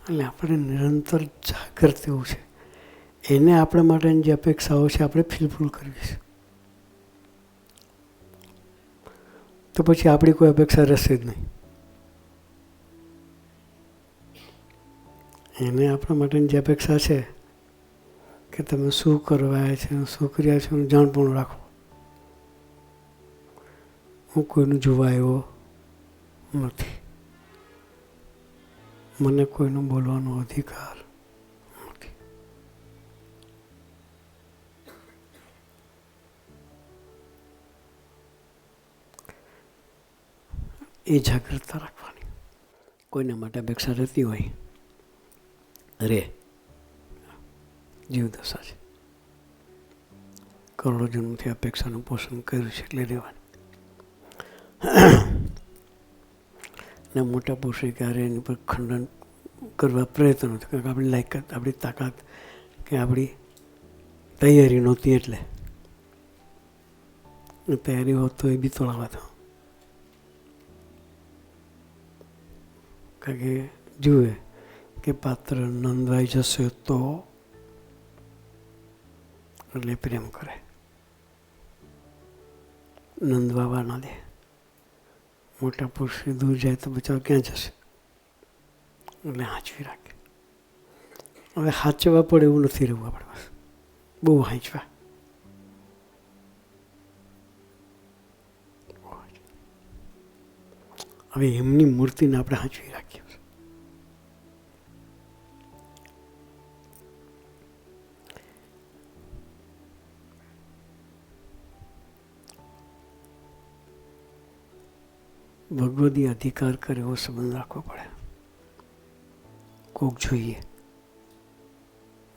એટલે આપણે નિરંતર જાગૃત રહેવું છે એને આપણા માટેની જે અપેક્ષાઓ છે આપણે ફિલફુલ કરવી તો પછી આપણી કોઈ અપેક્ષા રહેશે જ નહીં એને આપણા માટેની જે અપેક્ષા છે કે તમે શું કરવા છે શું કર્યા છે જાણ પણ રાખો હું કોઈનું જોવા આવ્યો નથી મને કોઈનો બોલવાનો અધિકાર નથી એ જાગ્રતતા રાખવાની કોઈને માટે અપેક્ષા રહેતી હોય રે જીવદશા છે કરોડો જન્મથી અપેક્ષાનું પોષણ કર્યું છે એટલે રહેવાનું ને મોટા પુરુષે ક્યારે એની પર ખંડન કરવા પ્રેરણા કે આપડી લાઈક કર આપડી તાકાત કે આપડી તૈયારી નો તે એટલે તૈયારી હોત તો એ બી તો લાગતો કકે જુએ કે પાત્ર નંદભાઈ જેસે તો લે પ્રેમ કરે નંદબાવા ના લે મોટા પુરુષથી દૂર જાય તો બચાવ કે જશે અમે હાચવી રાખ હવે હાચવા પડે ઊનો થિરવા બહુ હાચવા હવે એમની મૂર્તિને આપણે હાચવી રાખ્યા ભગવદી અધિકાર કરેવો સંબંધ રાખવો પડે કોક જોઈએ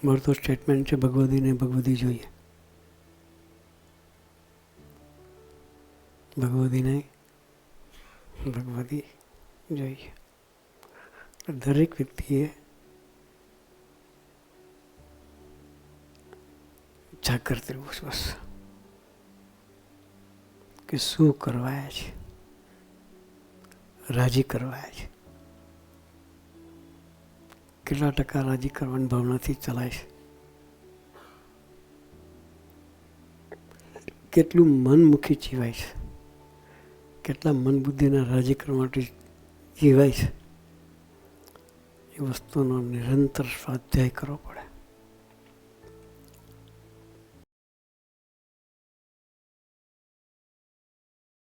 મળતું સ્ટેટમેન્ટ છે ભગવદીને ભગવદી જોઈએ ભગવદીને ભગવદી જોઈએ દરેક વ્યક્તિએ જાગૃત રહેવું છે બસ કે શું કરવાય છે રાજી કરવાય છે કેટલા ટકા રાજી કરવાની ભાવનાથી ચલાય છે કેટલું મનમુખી જીવાય છે કેટલા મન બુદ્ધિના રાજી કરવા માટે જીવાય છે એ વસ્તુનો નિરંતર સ્વાધ્યાય કરવો પડે